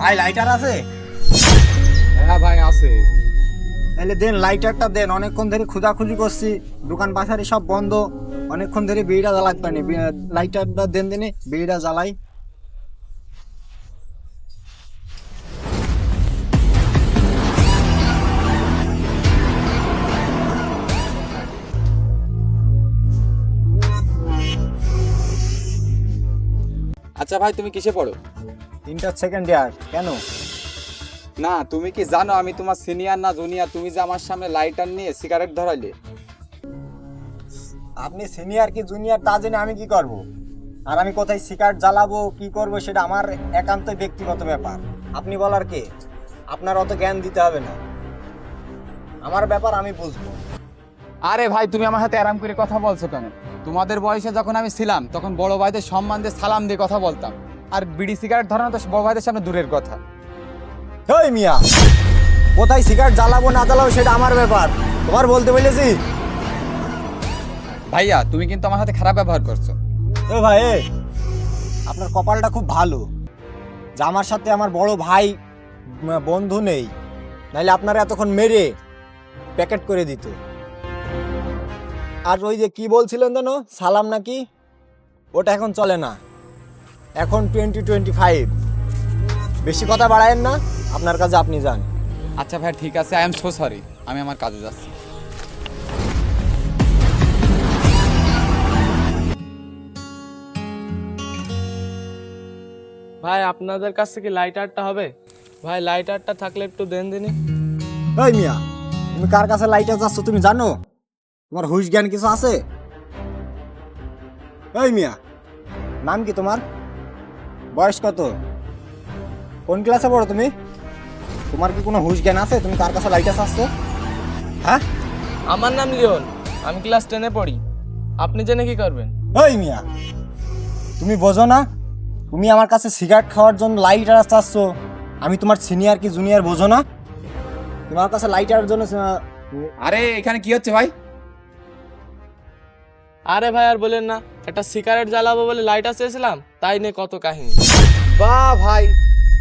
ভাই লাইটার আছে? হ্যাঁ ভাই আছে। তাহলে দেন লাইটারটা দেন। অনেকক্ষণ ধরে খোঁজাখুঁজি করছি। দোকান বাজারে সব বন্ধ। অনেকক্ষণ ধরে বিড়িটা জ্বালাক পানি লাইটারটা দেন দিনে বিড়িটা জ্বালাই। আচ্ছা ভাই তুমি কিসে পড়ো? তিনটা সেকেন্ড ইয়ার কেন? না তুমি কি জানো আমি তোমার সিনিয়র না জুনিয়র তুমি যে আমার সামনে লাইটার নিয়ে সিগারেট ধরাইলে। আপনি সিনিয়র কি জুনিয়র তা জেনে আমি কি করব? আর আমি কোথায় সিগারেট জ্বালাবো কি করব সেটা আমার একান্ত ব্যক্তিগত ব্যাপার। আপনি বলার কে? আপনার অত জ্ঞান দিতে হবে না। আমার ব্যাপার আমি বুঝব। আরে ভাই তুমি আমার সাথে আরাম করে কথা বলছো কেন? তোমাদের বয়সে যখন আমি ছিলাম তখন বড় ভাইদের সম্মান দিয়ে সালাম দিয়ে কথা বলতাম। আর বিড়ি সিগারেট ধরানো তো বড় ভাইদের সামনে দূরের কথা। ওই মিয়া কোথায় সিগারেট জ্বালাবো না জ্বালাবো সেটা আমার ব্যাপার। তোমার বলতে বলেছি? ভাইয়া তুমি কিন্তু আমার সাথে খারাপ ব্যবহার করছ। ও ভাই আপনার কপালটা খুব ভালো। যে আমার সাথে আমার বড় ভাই বন্ধু নেই নাইলে আপনারা এতক্ষণ মেরে প্যাকেট করে দিত। আর ওই যে কি বলছিলেন যেন সালাম নাকি? ওটা এখন চলে না। এখন টোয়েন্টি টোয়েন্টি ফাইভ বেশি কথা বাড়ায়েন না আপনার কাছে আপনি যান। আচ্ছা ভাই ঠিক আছে আই এম সো সরি আমি আমার কাজে যাচ্ছি। ভাই আপনাদের কাছ থেকে লাইটারটা হবে? ভাই লাইটারটা থাকলে একটু দেন দিনই ওই মিয়া তুমি কার কাছে লাইটার যাচ্ছ তুমি জানো? তোমার হুশ জ্ঞান কিছু আছে? ওই মিয়া নাম কি তোমার? বয়স কত? কোন ক্লাসে পড়ো তুমি? তোমার কি কোনো হুশ জ্ঞান আছে? তুমি কার কাছে লাইটে আসছো হ্যাঁ? আমার নাম লিওন। আমি ক্লাস টেনে পড়ি। আপনি জেনে কি করবেন? ওই মিয়া তুমি বোঝো না তুমি আমার কাছে সিগারেট খাওয়ার জন্য লাইটার আসছো আমি তোমার সিনিয়র কি জুনিয়র বোঝো না? তোমার কাছে লাইটার জন্য আরে এখানে কি হচ্ছে ভাই? আরে ভাই আর বলেন না একটা সিগারেট জ্বালাবো বলে লাইটার চেয়েছিলাম তাই নিয়ে কত কাহিনী। বাহ ভাই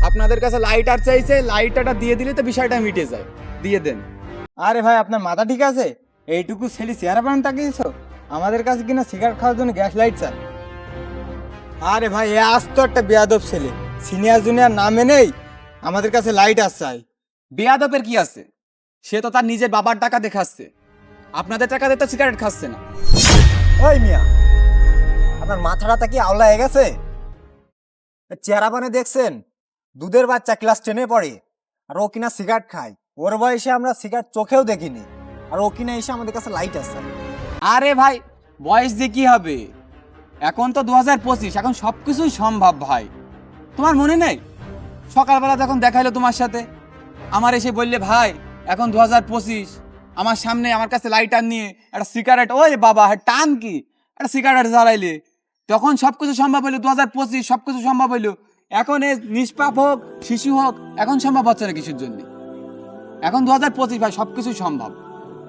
আপনাদের কাছে লাইটার চাইছে লাইটারটা দিয়ে দিলে তো বিষয়টা মিটে যায়। দিয়ে দেন। আরে ভাই আপনার মাথা ঠিক আছে? এইটুকু ছেলে চেহারা পান তাকিয়েছ? আমাদের কাছে কিনা সিগারেট খাওয়ার জন্য গ্যাস লাইট চান আরে ভাই এ আজ তো একটা বেয়াদব ছেলে। সিনিয়র জুনিয়র নামে নেই আমাদের কাছে লাইট আর চাই। বেয়াদপের কি আছে? সে তো তার নিজের বাবার টাকা দেখাচ্ছে। আপনাদের টাকা দিয়ে তো সিগারেট খাচ্ছে না। ওই মিয়া, আপনার মাথাটা কি হয়ে গেছে? চেহারা পানে দেখছেন, দুধের বাচ্চা ক্লাস টেনে পড়ে, আর ও কিনা সিগারেট খায়। ওর বয়সে আমরা সিগারেট চোখেও দেখিনি, আর ও কিনা এসে আমাদের কাছে লাইট আছে। আরে ভাই, বয়স দিয়ে কি হবে? এখন তো দু হাজার পঁচিশ, এখন সব কিছুই সম্ভব ভাই। তোমার মনে নেই? সকালবেলা যখন দেখাইলো তোমার সাথে, আমার এসে বললে, ভাই, এখন দু হাজার পঁচিশ আমার সামনে আমার কাছে লাইটার নিয়ে একটা সিগারেট ওই বাবা টান কি? একটা সিগারেট জ্বালাইলে। তখন সব কিছু সম্ভব হইল দু হাজার পঁচিশ সব কিছু সম্ভব হইল, এখন এ নিষ্পাপ হোক, শিশু হোক, এখন সম্ভব হচ্ছে না কিছুর জন্য। এখন দু হাজার পঁচিশ ভাই সব কিছুই সম্ভব।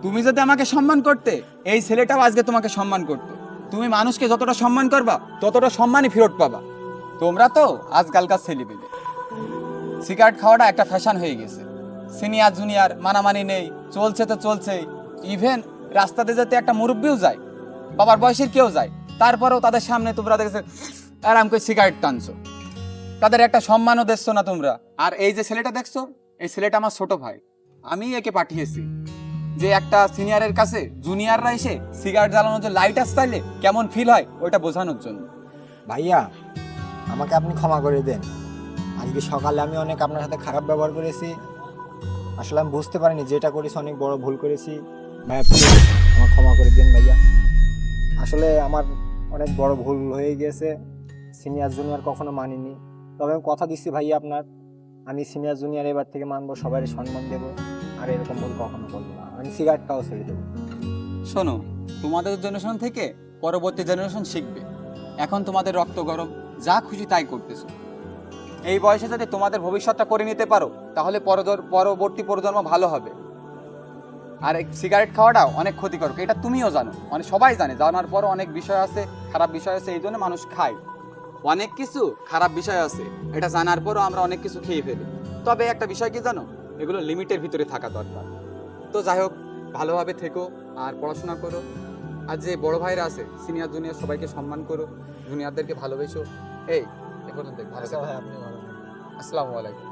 তুমি যদি আমাকে সম্মান করতে, এই ছেলেটাও আজকে তোমাকে সম্মান করতো। তুমি মানুষকে যতটা সম্মান করবা, ততটা সম্মানই ফেরত পাবা। তোমরা তো আজকালকার ছেলে পেলে সিগারেট খাওয়াটা একটা ফ্যাশন হয়ে গেছে। সিনিয়র, জুনিয়র, মানামানি নেই, চলছে তো চলছেই ইভেন রাস্তাতে যেতে একটা মুরব্বিও যায়, বাবার বয়সের কেউ যায়, তারপরেও তাদের সামনে তোমরা দেখেছ, আরাম করে সিগারেট টানছো। তাদের একটা সম্মানও দেখছ না তোমরা? আর এই যে ছেলেটা দেখছ, এই ছেলেটা আমার ছোট ভাই। আমি একে পাঠিয়েছি যে একটা সিনিয়রের কাছে জুনিয়ররা এসে সিগারেট জ্বালানোর জন্য লাইট আসতাইলে কেমন ফিল হয়, ওইটা বোঝানোর জন্য। ভাইয়া, আমাকে আপনি ক্ষমা করে দেন। আজকে সকালে আমি অনেক আপনার সাথে খারাপ ব্যবহার করেছি। আসলে আমি বুঝতে পারিনি যেটা করেছি, অনেক বড় ভুল করেছি। ভাইয়া আমার ক্ষমা করে দেন ভাইয়া। আসলে আমার অনেক বড় ভুল হয়ে গিয়েছে সিনিয়র, জুনিয়র কখনো মানিনি। তবে আমি কথা দিচ্ছি ভাইয়া আপনার। আমি সিনিয়র, জুনিয়র এবার থেকে মানবো সবাই সম্মান দেবো। আর এরকম ভুল কখনো করব না। আমি সিগারেটটাও ছেড়ে দেবো। শোনো, তোমাদের জেনারেশন থেকে পরবর্তী জেনারেশন শিখবে। এখন তোমাদের রক্ত গরম, যা খুশি তাই করতেছো। এই বয়সে যদি তোমাদের ভবিষ্যৎটা করে নিতে পারো, তাহলে পরবর্তী প্রজন্ম ভালো হবে। আর সিগারেট খাওয়াটাও অনেক ক্ষতিকর এটা তুমিও জানো। মানে সবাই জানে, জানার পরও অনেক বিষয় আছে, খারাপ বিষয় আছে, এই জন্য মানুষ খায়। অনেক কিছু খারাপ বিষয় আছে, এটা জানার পরও আমরা অনেক কিছু খেয়ে ফেলি। তবে একটা বিষয় কি জানো? এগুলো লিমিটের ভিতরে থাকা দরকার। তো যাই হোক, ভালোভাবে থেকো আর পড়াশোনা করো। আর যে বড় ভাইরা আছে সিনিয়র জুনিয়র সবাইকে সম্মান করো জুনিয়রদেরকে ভালোবেসো। এই পর্যন্ত ভালো আসসালামু আলাইকুম